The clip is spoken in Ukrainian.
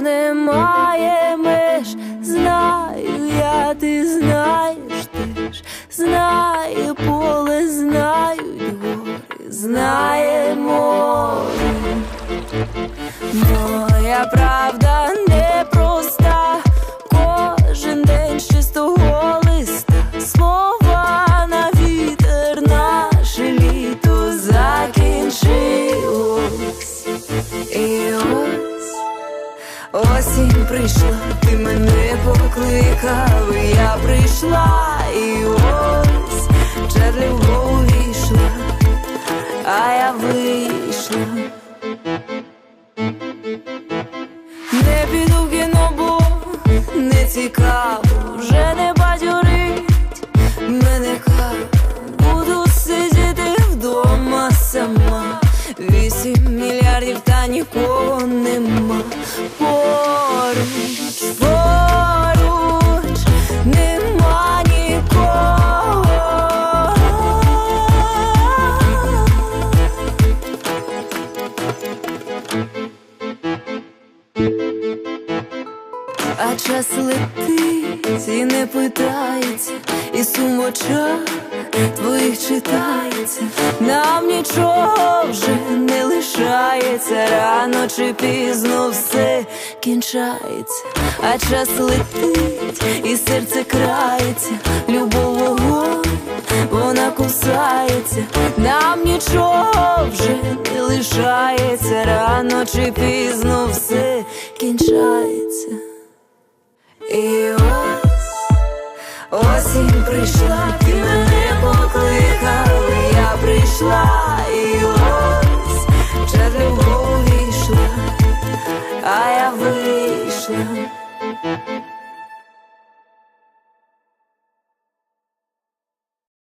любов немає меж, знаю я, ти знаєш теж, знає поле, знають гори, знає море. Моя правда осінь прийшла, ти мене покликав, я прийшла, і ось Чарлі вгору війшла, а я вийшла. Не піду в кіно, бо не цікаво, вже не бадьорить мене кава. Буду сидіти вдома сама. Вісім мільярдів та нікого А час летить і не питається, і сумоча твоїх читається, нам нічого вже не лишається, рано чи пізно все кінчається, а час летить, і серце крається, любов вогонь, вона кусається, нам нічого вже не лишається, рано чи пізно все кінчається. Прийшла, ти мене покликав, я прийшла, і ось вже любов війшла, а я вийшла.